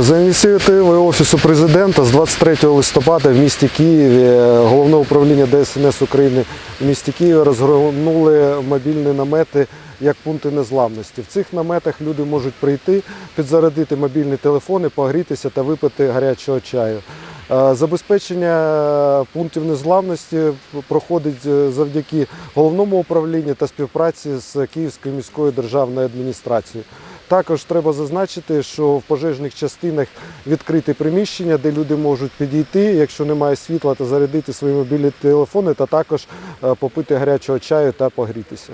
За ініціативи Офісу президента з 23 листопада в місті Києві головне управління ДСНС України в місті Києві розгорнули мобільні намети як пункти незламності. В цих наметах люди можуть прийти, підзарядити мобільні телефони, погрітися та випити гарячого чаю. Е, Забезпечення пунктів незламності проходить е, завдяки головному управлінню та співпраці з Київською міською державною адміністрацією. Також треба зазначити, що в пожежних частинах відкриті приміщення, де люди можуть підійти, якщо немає світла, то зарядити свої мобільні телефони, та також е, попити гарячого чаю та погрітися.